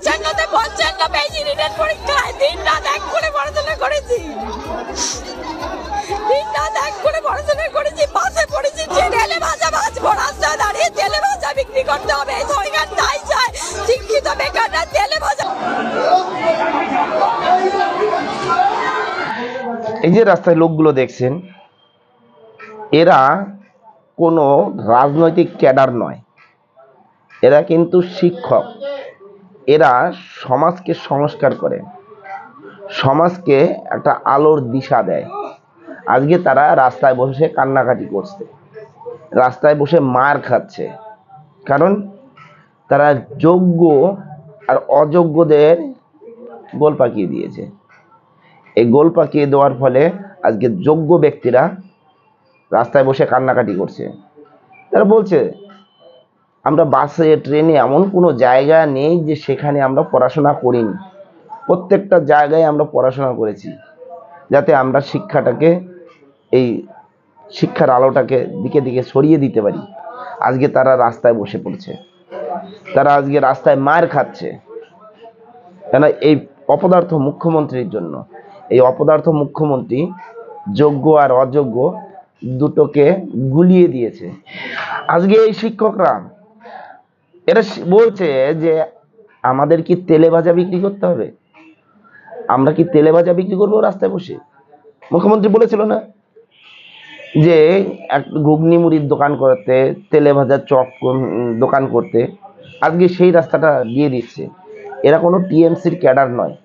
পঞ্চান্নতে পঞ্চান্ন পেয়েছি, রিটার্ন পরীক্ষায় দিন রাত এক করে পড়াশোনা করেছি। দিন রাত এক করে পড়াশোনা করেছি, বাসে পড়েছি ট্রেনে ভাজা ভাজবো রাস্তায় দাঁড়িয়ে তেলে ভাজা বিক্রি করতে হবে। সরকার তাই চায়, শিক্ষিত বেকাররা তেলে ভাজা এই যে রাস্তায় লোকগুলো দেখছেন, এরা কোনো রাজনৈতিক ক্যাডার নয়। এরা কিন্তু শিক্ষক। এরা সমাজকে সংস্কার করে। সমাজকে একটা আলোর দিশা দেয়। আজকে তারা রাস্তায় বসে কান্নাকাটি করছে। রাস্তায় বসে মার খাচ্ছে। কারণ তারা যোগ্য আর অযোগ্যদের গোল পাকিয়ে দিয়েছে। এই গোল পাকিয়ে দেওয়ার ফলে আজকে যোগ্য ব্যক্তিরা রাস্তায় বসে কান্নাকাটি করছে। তারা বলছে আমরা বাসে, ট্রেনে এমন কোনো জায়গা নেই যে সেখানে আমরা পড়াশোনা করিনি। প্রত্যেকটা জায়গায় আমরা পড়াশোনা করেছি, যাতে আমরা শিক্ষাটাকে, এই শিক্ষার আলোটাকে দিকে দিকে সরিয়ে দিতে পারি। আজকে তারা রাস্তায় বসে পড়ছে। তারা আজকে রাস্তায় মার খাচ্ছে। কেন? এই অপদার্থ মুখ্যমন্ত্রীর জন্য। এই অপদার্থ মুখ্যমন্ত্রী যোগ্য আর অযোগ্য দুটোকে গুলিয়ে দিয়েছে। আজকে এই শিক্ষকরা শি- বলছে যে আমাদের কি তেলে ভাজা বিক্রি করতে হবে? আমরা কি তেলে ভাজা বিক্রি করব রাস্তায় বসে? মুখ্যমন্ত্রী বলেছিল না যে এক ঘুগনি মুড়ির দোকান করতে, তেলে ভাজা চপ দোকান করতে আজকে সেই রাস্তাটা দিয়ে দিচ্ছে। এরা কোনো টিএমসির ক্যাডার নয়।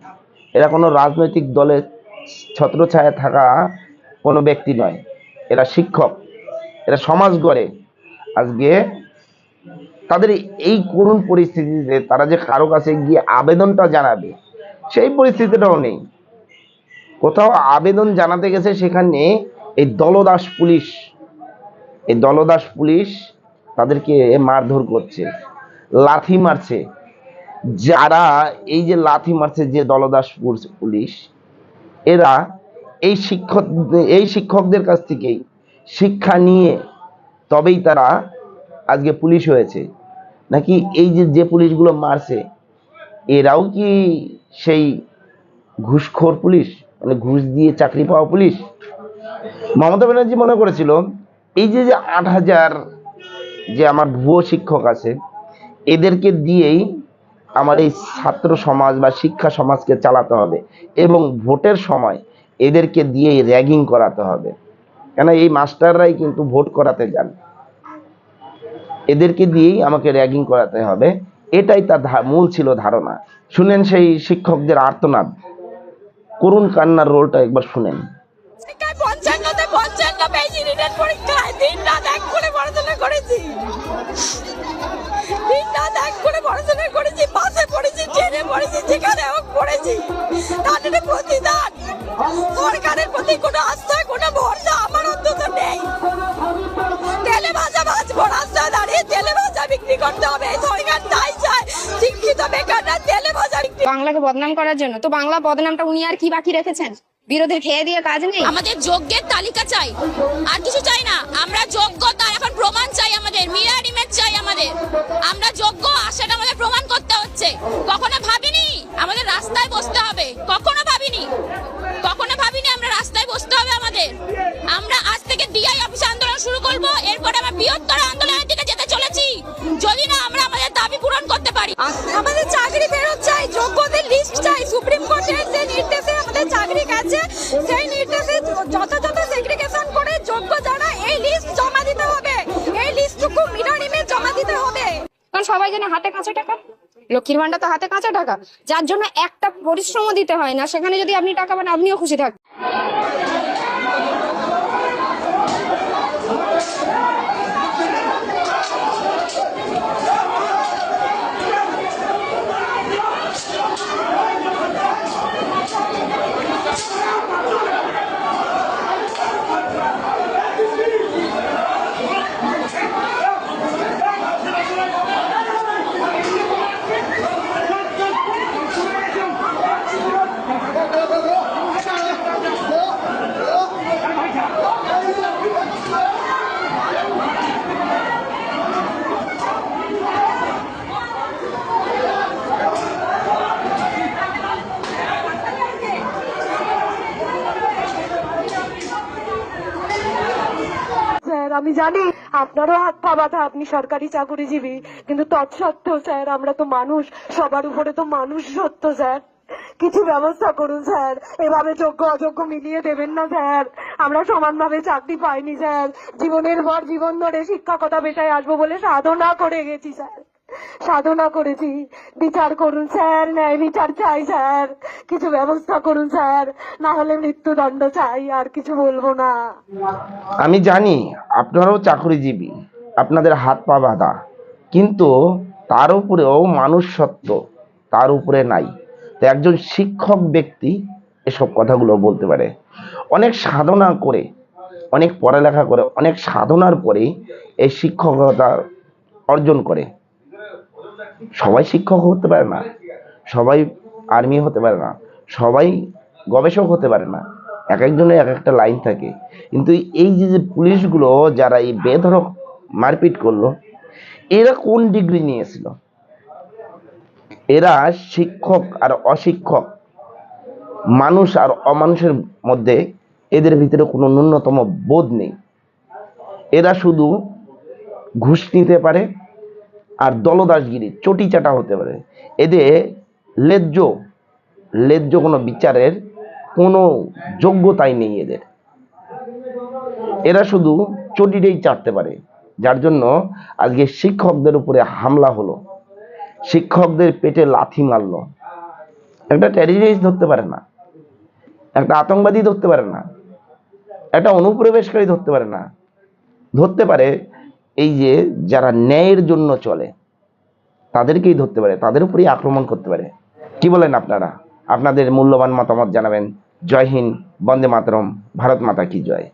এরা কোনো রাজনৈতিক দলের ছত্রছায়া থাকা কোনো ব্যক্তি নয়। এরা শিক্ষক। এরা সমাজ গড়ে। আজকে তাদের এই করুণ পরিস্থিতিতে তারা যে কারও কাছে গিয়ে আবেদনটা জানাবে, সেই পরিস্থিতিটাও নেই। কোথাও আবেদন জানাতে গেছে সেখানে এই দলদাস পুলিশ, এই দলদাস পুলিশ তাদেরকে মারধর করছে, লাথি মারছে। যারা এই যে লাথি মারছে যে দলদাস পুলিশ এরা এই শিক্ষক, এই শিক্ষকদের কাছ থেকেই শিক্ষা নিয়ে তবেই তারা আজকে পুলিশ হয়েছে। নাকি এই যে যে পুলিশগুলো মারছে, এরাও কি সেই ঘুষখোর পুলিশ? মানে ঘুষ দিয়ে চাকরি পাওয়া পুলিশ? মমতা ব্যানার্জি মনে করেছিল, এই যে যে আট হাজার যে আমার ভুয়ো শিক্ষক আছে, এদেরকে দিয়েই আমার এই ছাত্র সমাজ বা শিক্ষা সমাজকে চালাতে হবে এবং ভোটের সময় এদেরকে দিয়েই র্যাগিং করাতে হবে। কেন এই মাস্টাররাই কিন্তু ভোট করাতে যান। এদেরকে দিয়েই আমাকে র্যাগিং করাতে হবে। এটাই তার মূল ছিল ধারণা। শুনেন সেই শিক্ষকদের আর্তনাদ। করুণ কান্নার রোলটা একবার শুনেন। এক করেছি। করে করেছি সরকারের প্রতি কোনো আস্থা, কোনো ভরসা আমার অন্তত নেই। ভাজা রাস্তায় দাঁড়িয়ে তেলে ভাজা বিক্রি করতে হবে। সরকার তাই চায় শিক্ষিত বেকাররা তেলে ভাজা বিক্রি বাংলাকে বদনাম করার জন্য। তো বাংলা বদনামটা উনি আর কি বাকি রেখেছেন? বিরোধী খেয়ে দিয়ে কাজ নেই? আমাদের যোগ্যের তালিকা চাই। আর কিছু চাই না। আমরা যোগ্য তার এখন প্রমাণ চাই আমাদের। মিরার ইমেজ চাই আমাদের। আমরা যোগ্য আর সেটা আমাদের প্রমাণ করতে হচ্ছে। কখনো ভাবিনি? আমাদের রাস্তায় বসতে হবে। কখনো শুরু করব, এরপরে আমরা বৃহত্তর আন্দোলনের দিকে যেতে চলেছি। যদি না, আমরা আমাদের দাবি পূরণ করতে পারি। আমাদের চাকরি ফেরত চাই, যোগ্যদের লিস্ট চাই, সুপ্রিম কোর্টের যে নির্দেশে আমাদের চাকরি গেছে, সেই নির্দেশে যথাযথ সেগ্রিগেশন করে যোগ্য যারা এই লিস্ট জমা দিতে হবে। এই লিস্টটুকু মিরর ইমেজ জমা দিতে হবে। কারণ সবাই জানে হাতে কাঁচা টাকা। লক্ষ্মীর ভান্ডার তো হাতে কাঁচা টাকা। যার জন্য একটা পরিশ্রমও দিতে হয় না। সেখানে যদি আপনি টাকা পান, আপনিও খুশি থাকবেন। আমি জানি আপনারও হাত পা বাঁধা, আপনি সরকারি চাকরিজীবী। কিন্তু তৎসত্ত্বেও স্যার, আমরা তো মানুষ, সবার উপরে তো মানুষ সত্য, স্যার। কিছু ব্যবস্থা করুন, স্যার। এভাবে যোগ্য, অযোগ্য মিলিয়ে দেবেন না, স্যার। আমরা সমানভাবে চাকরি পাইনি, স্যার। জীবনের পর জীবন ধরে শিক্ষকতা পেশায় আসব বলে সাধনা করে গেছি, স্যার। সাধনা করেছি। বিচার করুন স্যার, ন্যায় বিচার চাই স্যার। কিছু ব্যবস্থা করুন স্যার, না হলে মৃত্যুদণ্ড চাই, আর কিছু বলব না। আমি জানি আপনারাও চাকরিজীবী, আপনাদের হাত পা বাঁধা, কিন্তু তার উপরেও মানুষ সত্য, তার উপরে নাই। তো একজন শিক্ষক ব্যক্তি এসব কথাগুলো বলতে পারে। অনেক সাধনা করে, অনেক পড়ালেখা করে, অনেক সাধনার পরে এই শিক্ষকতা অর্জন করে। সবাই শিক্ষক হতে পারে না, সবাই আর্মি হতে পারে না, সবাই গবেষক হতে পারে না, এক একজনের এক একটা লাইন থাকে। কিন্তু এই যে যে পুলিশগুলো যারা এই বেধরক মারপিট করল, এরা কোন ডিগ্রি নিয়েছিল? এরা শিক্ষক আর অশিক্ষক, মানুষ আর অমানুষের মধ্যে এদের ভিতরে কোনো ন্যূনতম বোধ নেই। এরা শুধু ঘুষ নিতে পারে আর দলদাসগিরি চটি চাটা হতে পারে। এদের লেজ্জ লেজ্জ কোনো বিচারের কোনো যোগ্যতাই নেই এদের। এরা শুধু চটিটাই চাটতে পারে, যার জন্য আজকে শিক্ষকদের উপরে হামলা হলো। শিক্ষকদের পেটে লাথি মারলো। একটা টেরিরিস্ট ধরতে পারে না, একটা আতঙ্কবাদী ধরতে পারে না, একটা অনুপ্রবেশকারী ধরতে পারে না, ধরতে পারে এই যে যারা ন্যায়ের জন্য চলে, তাদেরকেই ধরতে পারে, তাদের উপরেই আক্রমণ করতে পারে। কি বলেন আপনারা? আপনাদের মূল্যবান মতামত জানাবেন। জয় হিন্দ, বন্দে মাতরম, ভারত মাতা কি জয়।